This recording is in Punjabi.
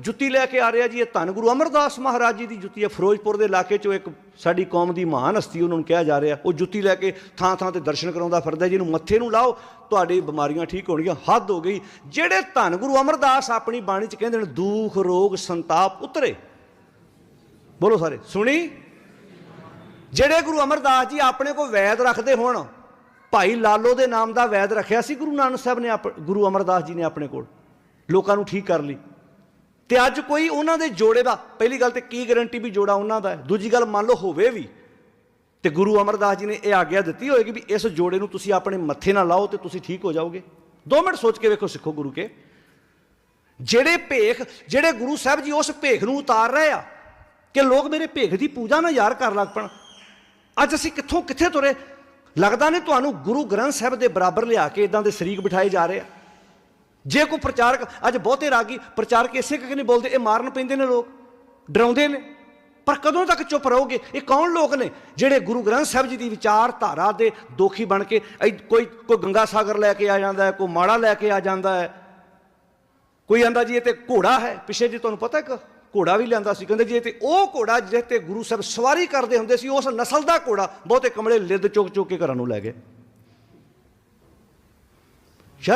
ਜੁੱਤੀ ਲੈ ਕੇ ਆ ਰਿਹਾ ਜੀ, ਇਹ ਧੰਨ ਗੁਰੂ ਅਮਰਦਾਸ ਮਹਾਰਾਜ ਜੀ ਦੀ ਜੁੱਤੀ ਹੈ। ਫਿਰੋਜ਼ਪੁਰ ਦੇ ਇਲਾਕੇ 'ਚੋਂ ਇੱਕ ਸਾਡੀ ਕੌਮ ਦੀ ਮਹਾਨ ਹਸਤੀ ਉਹਨਾਂ ਨੂੰ ਕਿਹਾ ਜਾ ਰਿਹਾ। ਉਹ ਜੁੱਤੀ ਲੈ ਕੇ ਥਾਂ ਥਾਂ ਤੇ ਦਰਸ਼ਨ ਕਰਾਉਂਦਾ ਫਿਰਦਾ ਜਿਹਨੂੰ ਮੱਥੇ ਨੂੰ ਲਾਓ, ਤੁਹਾਡੀ ਬਿਮਾਰੀਆਂ ਠੀਕ ਹੋਣਗੀਆਂ, ਹੱਦ ਹੋ ਗਈ। ਜਿਹੜੇ ਧੰਨ ਗੁਰੂ ਅਮਰਦਾਸ ਆਪਣੀ ਬਾਣੀ 'ਚ ਕਹਿੰਦੇ ਨੇ, ਦੁੱਖ, ਰੋਗ, ਸੰਤਾਪ ਉਤਰੇ। ਬੋਲੋ ਸਾਰੇ, ਸੁਣੀ? ਜਿਹੜੇ ਗੁਰੂ ਅਮਰਦਾਸ ਜੀ ਆਪਣੇ ਕੋਲ ਵੈਦ ਰੱਖਦੇ ਹੋਣ, ਭਾਈ ਲਾਲੋ ਦੇ ਨਾਮ ਦਾ ਵੈਦ ਰੱਖਿਆ ਸੀ, ਗੁਰੂ ਨਾਨਕ ਸਾਹਿਬ ਨੇ ਆਪ- ਗੁਰੂ ਅਮਰਦਾਸ ਜੀ ਨੇ ਆਪਣੇ ਕੋਲ। ਲੋਕਾਂ ਨੂੰ ਠੀਕ ਕਰ ਲਈ। ਤੇ ਅੱਜ ਕੋਈ ਉਹਨਾਂ ਦੇ ਜੋੜੇ ਦਾ, ਪਹਿਲੀ ਗੱਲ ਤੇ ਕੀ ਗਾਰੰਟੀ ਵੀ ਜੋੜਾ ਉਹਨਾਂ ਦਾ ਹੈ? ਦੂਜੀ ਗੱਲ ਮੰਨ ਲਓ ਹੋਵੇ ਵੀ, ਤੇ ਗੁਰੂ ਅਮਰਦਾਸ ਜੀ ਨੇ ਇਹ ਆਗਿਆ ਦਿੱਤੀ ਹੋਏਗੀ ਵੀ ਇਸ ਜੋੜੇ ਨੂੰ ਤੁਸੀਂ ਆਪਣੇ ਮੱਥੇ ਨਾਲ ਲਾਓ ਤੇ ਤੁਸੀਂ ਠੀਕ ਹੋ ਜਾਓਗੇ। 2 ਮਿੰਟ ਸੋਚ ਕੇ ਵੇਖੋ ਸਿੱਖੋ ਗੁਰੂ ਕੇ। ਜਿਹੜੇ ਭੇਖ, ਜਿਹੜੇ ਗੁਰੂ ਸਾਹਿਬ ਜੀ ਉਸ ਭੇਖ ਨੂੰ ਉਤਾਰ ਰਹੇ ਆ ਕਿ ਲੋਕ ਮੇਰੇ ਭੇਖ ਦੀ ਪੂਜਾ ਨਾ ਯਾਰ ਕਰ ਲੱਗ ਪਣ। ਅੱਜ ਅਸੀਂ ਕਿੱਥੋਂ ਕਿੱਥੇ ਤੁਰੇ? ਲੱਗਦਾ ਨਹੀਂ ਤੁਹਾਨੂੰ ਗੁਰੂ ਗ੍ਰੰਥ ਸਾਹਿਬ ਦੇ ਬਰਾਬਰ ਲਿਆ ਕੇ ਇਦਾਂ ਦੇ ਸ਼ਰੀਕ ਬਿਠਾਏ ਜਾ ਰਹੇ ਆ। ਜੇ ਕੋਈ ਪ੍ਰਚਾਰਕ, ਅੱਜ ਬਹੁਤੇ ਰਾਗੀ ਪ੍ਰਚਾਰਕ ਇਸੇ ਕਰਕੇ ਨਹੀਂ ਬੋਲਦੇ, ਇਹ ਮਾਰਨ ਪੈਂਦੇ ਨੇ ਲੋਕ, ਡਰਾਉਂਦੇ ਨੇ। ਪਰ ਕਦੋਂ ਤੱਕ ਚੁੱਪ ਰਹੋਗੇ? ਇਹ ਕੌਣ ਲੋਕ ਨੇ ਜਿਹੜੇ ਗੁਰੂ ਗ੍ਰੰਥ ਸਾਹਿਬ ਜੀ ਦੀ ਵਿਚਾਰਧਾਰਾ ਦੇ ਦੋਖੀ ਬਣ ਕੇ ਐ- ਕੋਈ ਕੋਈ ਗੰਗਾ ਸਾਗਰ ਲੈ ਕੇ ਆ ਜਾਂਦਾ ਹੈ, ਕੋਈ ਮਾੜਾ ਲੈ ਕੇ ਆ ਜਾਂਦਾ ਹੈ। ਕੋਈ ਆਂਦਾ ਜੀ ਇਹ ਤੇ ਘੋੜਾ ਹੈ, ਪਿਛੇ ਜੀ ਤੁਹਾਨੂੰ ਪਤਾ ਇੱਕ ਘੋੜਾ ਵੀ ਲਿਆਂਦਾ ਸੀ, ਕਹਿੰਦੇ ਜੀ ਇਹ ਤੇ ਉਹ ਘੋੜਾ ਜਿਹਦੇ ਤੇ ਗੁਰੂ ਸਾਹਿਬ ਸਵਾਰੀ ਕਰਦੇ ਹੁੰਦੇ ਸੀ, ਉਸ ਨਸਲ ਦਾ ਘੋੜਾ, ਬਹੁਤੇ ਕਮਲੇ ਲਿੱਦ ਚੁੱਕ ਚੁੱਕ ਕੇ ਘਰਾਂ ਨੂੰ ਲੈ ਗਏ।